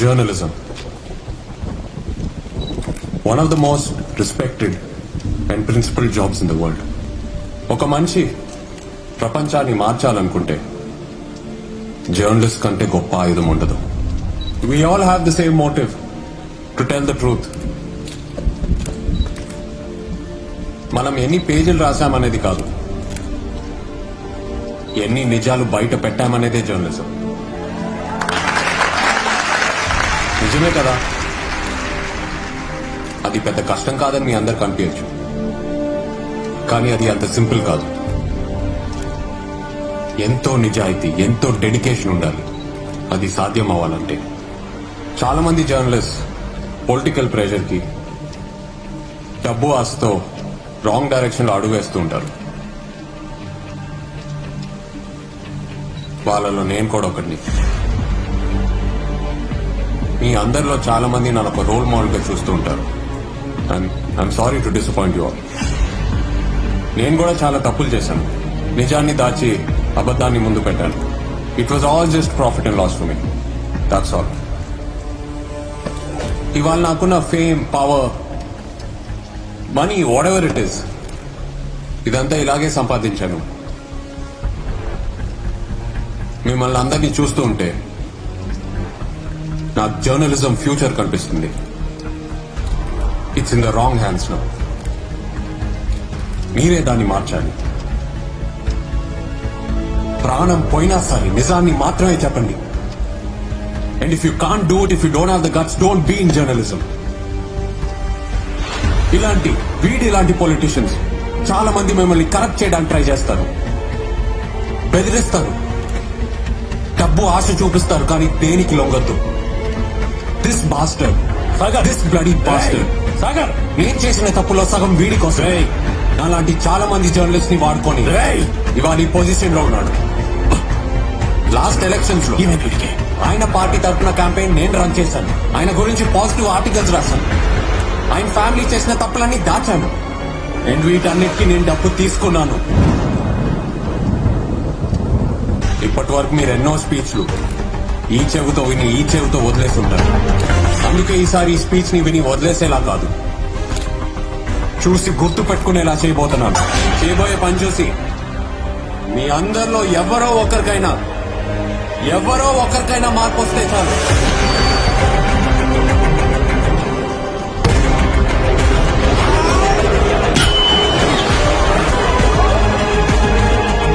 journalism. One of the most respected and principled jobs in the world. ఒక మనిషి ప్రపంచాన్ని మార్చాలనుకుంటే journalist కంటే గొప్ప ఆయుధం ఉండదు we all have the same motive to tell the truth మనం ఎన్ని పేజీలు రాశామనేది కాదు ఎన్ని నిజాలు బయట పెట్టామనేదే జర్నలిజం నిజమే కదా? అది పెద్ద కష్టం కాదని మీ అందరికి అనిపించచ్చు కానీ అది అంత సింపుల్ కాదు. ఎంతో నిజాయితీ ఎంతో డెడికేషన్ ఉండాలి. అది సాధ్యం అవ్వాలంటే. చాలా మంది జర్నలిస్ట్ పొలిటికల్ ప్రెషర్కి డబ్బు ఆశతో రాంగ్ డైరెక్షన్లో అడుగు వేస్తూ ఉంటారు. వాళ్ళలో నేను కూడా ఒకటిని మీ అందరిలో చాలా మంది నన్ను ఒక రోల్ మోడల్గా చూస్తూ ఉంటారు. I'm sorry to disappoint you all నేను కూడా చాలా తప్పులు చేశాను. నిజాన్ని దాచి అబద్ధాన్ని ముందు పెట్టాను. It was all just profit and loss for me that's all ఇవాళ నాకున్న fame power money whatever it is ఇదంతా ఇలాగే సంపాదించాను. మిమ్మల్ని అందరినీ చూస్తూ ఉంటే నా జర్నలిజం ఫ్యూచర్ కనిపిస్తుంది. ఇట్స్ ఇన్ ద రాంగ్ హ్యాండ్స్లో మీరే దాన్ని మార్చాలి. ప్రాణం పోయినా సరే నిజాన్ని మాత్రమే చెప్పండి. And if you can't do it if you don't have the guts don't be in journalism ఇలాంటి వీడి ఇలాంటి పొలిటీషియన్స్ చాలా మంది మిమ్మల్ని కరప్ట్ చేయడానికి ట్రై చేస్తారు. బెదిరిస్తారు. డబ్బు ఆశ చూపిస్తారు కానీ దేనికి లొంగద్దు. This bastard Sagar. This bloody bastard Sagar నేను చేసిన తప్పులో సగం వీడి కోసం. అలాంటి చాలా మంది జర్నలిస్ట్ని వాడుకొని. ఇవాళ ఈ పొజిషన్లో ఉన్నాడు. లాస్ట్ ఎలక్షన్స్లో. ఆయన పార్టీ తరఫున క్యాంపెయిన్ నేను రన్ చేశాను. ఆయన గురించి పాజిటివ్ ఆర్టికల్స్ రాశాను. ఆయన ఫ్యామిలీ చేసిన తప్పులన్నీ దాచాను. అండ్ వీటన్నిటికీ నేను డబ్బు తీసుకున్నాను. ఇప్పటి వరకు మీరు ఎన్నో స్పీచ్లు ఈ చెవితో విని ఈ చెవితో వదిలేసి ఉంటారు. అందుకే ఈసారి ఈ స్పీచ్ని విని వదిలేసేలా కాదు. చూసి గుర్తు పెట్టుకునేలా చేయబోతున్నాను. చేయబోయే పని చూసి. మీ అందరిలో ఎవరో ఒకరికైనా ఎవరో ఒకరికైనా మార్పు వస్తే చాలు.